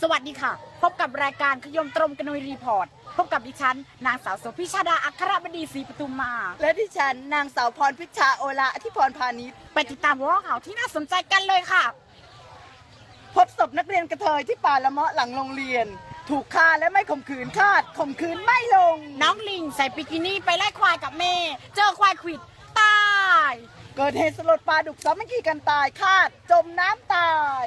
สวัสดีค่ะ พบกับรายการขยมตรงกนุยรีพอร์ต พบกับดิฉัน นางสาวโสภิชาดาอัครบดีศรีปทุมมา และดิฉันนางสาวพรพิชชาโอลาอธิพรพาณิชย์ไปติดตามหัวข่าวที่น่าสนใจกันเลยค่ะ พบศพนักเรียนกระเทยที่ป่าละเมาะหลังโรงเรียน ถูกฆ่าและไม่ข่มขืนคาดข่มขืนไม่ลง น้องลิงใส่บิกินี่ไปไล่ควายกับแม่ เจอควายขวิดตาย เกิดเหตุสลดปลาดุกสามัคคีกันตายคาด จมน้ำตาย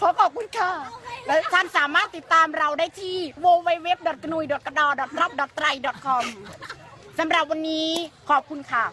ขอขอบคุณค่ะ และท่านสามารถติดตามเราได้ที่ w w w g n u i g r a d o r a p t r a p c o m สำหรับวันนี้ขอบคุณค่ะ